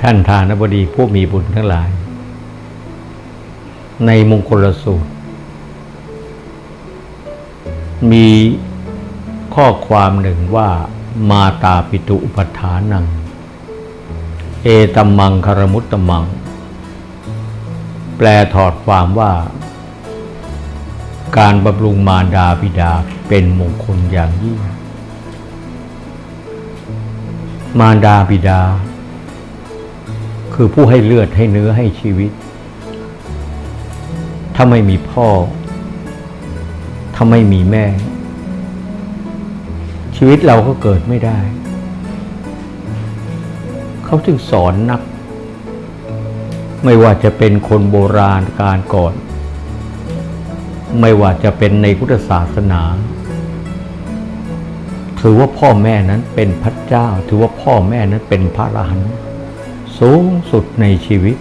ท่านทานบดีผู้มีบุญทั้งหลาย ในมงคลสูตร มีข้อความหนึ่งว่ามาตาปิตุอุปทานัง เอตัมมังคารมุตตมัง แปลถอดความว่า การบำรุงมารดาบิดาเป็นมงคลอย่างยิ่ง มารดาบิดา คือผู้ให้เลือดให้เนื้อให้ชีวิต ถ้าไม่มีพ่อ ถ้าไม่มีแม่ ชีวิตเราก็เกิดไม่ได้ เขาจึงสอนนัก ไม่ว่าจะเป็นคนโบราณการก่อน ไม่ว่าจะเป็นในพุทธศาสนาถือว่าพ่อแม่นั้นเป็นพระเจ้า ถือว่าพ่อแม่นั้นเป็นพระอรหันต์ สูงสุดในชีวิต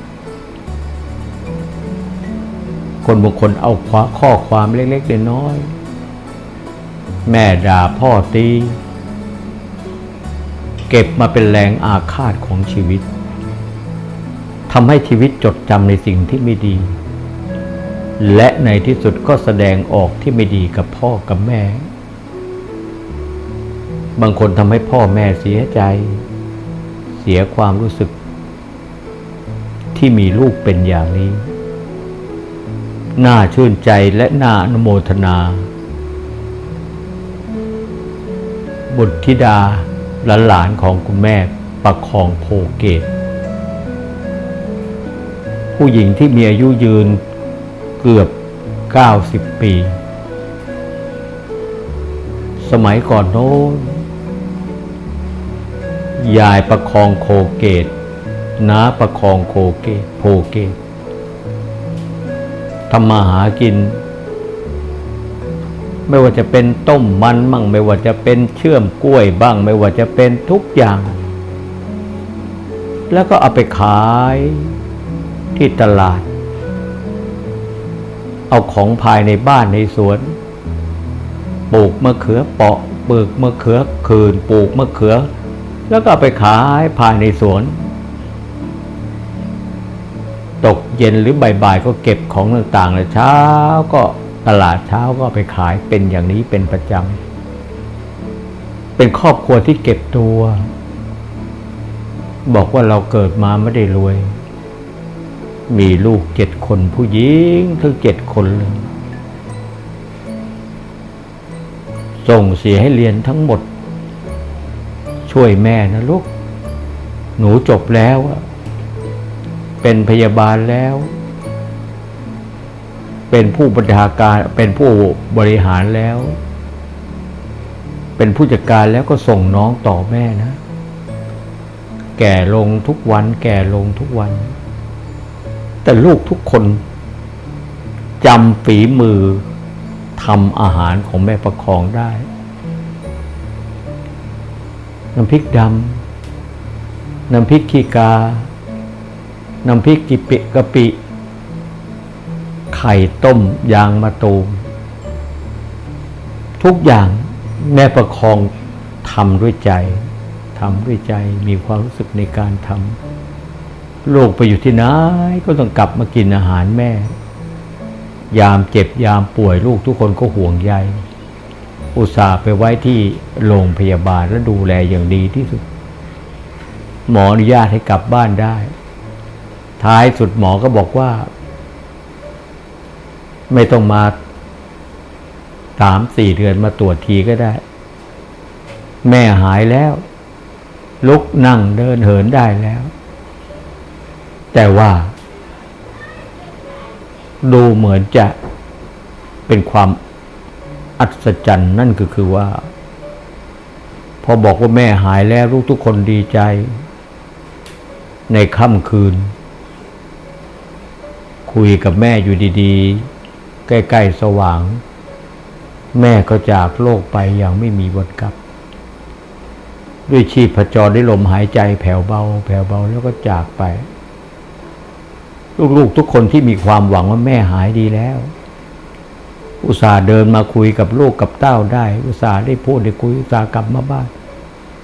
คนบางคนเอาข้อความเล็กๆน้อยๆแม่ด่าพ่อตี เก็บมาเป็นแรงอาฆาตของชีวิตทำให้ชีวิตจดจำในสิ่งที่ไม่ดี และในที่สุดก็แสดงออกที่ไม่ดีกับพ่อกับแม่ บางคนทำให้พ่อแม่เสียใจ เสียความรู้สึก ที่มีลูกเป็นอย่างนี้ น่าชื่นใจและน่าอนุโมทนา บุตรธิดาหลานของคุณแม่ประคองโพเกต ผู้หญิงที่มีอายุยืนเกือบ 90 ปี สมัยก่อนโน้นยายประคองโคเกต น้าประคองโคเกตโพเกตทำมาหากิน ไม่ว่าจะเป็นต้มมันมั่งไม่ว่าจะเป็นเชื่อมกล้วยบ้าง ไม่ว่าจะเป็นทุกอย่าง แล้วก็เอาไปขายที่ตลาด เอาของภายในบ้านในสวนปลูกมะเขือเปาะปลูกมะเขือคืนปลูกมะเขือ แล้วก็ไปขายภายในสวน ตกเย็นหรือบ่ายๆก็เก็บของต่างๆแล้วเช้าก็ตลาดเช้าก็ไปขายเป็นอย่างนี้เป็นประจำเป็นครอบครัวที่เก็บตัว บอกว่าเราเกิดมาไม่ได้รวย มีลูกเจ็ดคนผู้หญิงทั้งเจ็ดคนเลยส่งเสียให้เรียนทั้งหมด ช่วยแม่นะลูก หนูจบแล้วอะ เป็นพยาบาลแล้ว เป็นผู้บริหารการเป็นผู้บริหารแล้ว เป็นผู้จัดการแล้วก็ส่งน้องต่อแม่นะ แก่ลงทุกวัน แก่ลงทุกวัน แต่ลูกทุกคนจำฝีมือทำอาหารของแม่ประคองได้น้ำพริกดำน้ำพริกขี้กา น้ำพริกกิปิกะปิ ไข่ต้มยางมะตูม ทุกอย่างแม่ประคองทำด้วยใจทำด้วยใจมีความรู้สึกในการทำลูกไปอยู่ที่ไหนก็ต้องกลับมากินอาหารแม่ ยามเจ็บยามป่วยลูกทุกคนก็ห่วงใยอุตส่าห์ไปไว้ที่โรงพยาบาลและดูแลอย่างดีที่สุด หมออนุญาตให้กลับบ้านได้ ท้ายสุดหมอก็บอกว่า ไม่ต้องมาสามสี่เดือนมาตรวจทีก็ได้ แม่หายแล้ว ลุกนั่งเดินเหินได้แล้ว แต่ว่า ดูเหมือนจะเป็นความอัศจรรย์นั่นก็คือว่า พอบอกว่าแม่หายแล้วลูกทุกคนดีใจ ในค่ำคืน คุยกับแม่อยู่ดีๆ ใกล้ๆสว่าง แม่ก็จากโลกไปอย่างไม่มีวันกลับ ด้วยชีพจรด้ลมหายใจแผ่วเบา แผ่วเบาแล้วก็จากไป ลูกๆทุกคนที่มีความหวังว่าแม่หายดีแล้ว อุตส่าห์เดินมาคุยกับลูกกับเต้าได้ อุตส่าห์ได้พูดได้คุยอุตส่าห์กลับมาบ้าน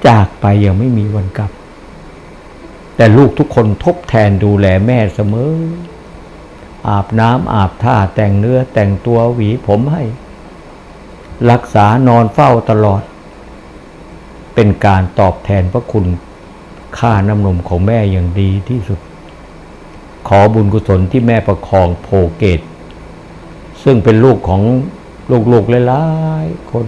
จากไปอยังไม่มีวันกลับ แต่ลูกทุกคนทบแทนดูแลแม่เสมอ อาบน้ำอาบท่าแต่งเนื้อแต่งตัวหวีผมให้ รักษานอนเฝ้าตลอด เป็นการตอบแทนพระคุณค่าน้ำนมของแม่อย่างดีที่สุด ขอบุญกุศลที่แม่ประคองโพเกต ซึ่งเป็นลูกของลูกๆหลายๆคน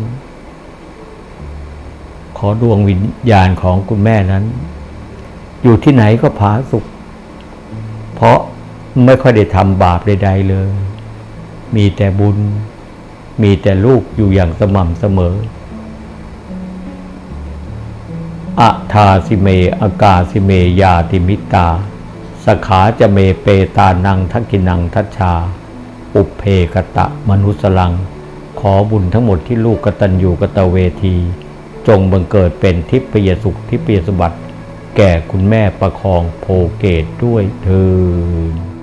ขอดวงวิญญาณของคุณแม่นั้น อยู่ที่ไหนก็ผาสุข เพราะ ไม่ค่อยได้ทำบาปใดๆเลย มีแต่บุญ มีแต่ลูกอยู่อย่างสม่ำเสมออะทาสิเม อากาสิเมยาติมิตา สขาจะเมเปตานังทักกินังทัชชา อุเพกตะมนุสลัง ขอบุญทั้งหมดที่ลูกกตัญญูกตเวที จงบังเกิดเป็นทิพยสุขทิพยสมบัติ แก่คุณแม่ประคองโพเกตด้วยเถิด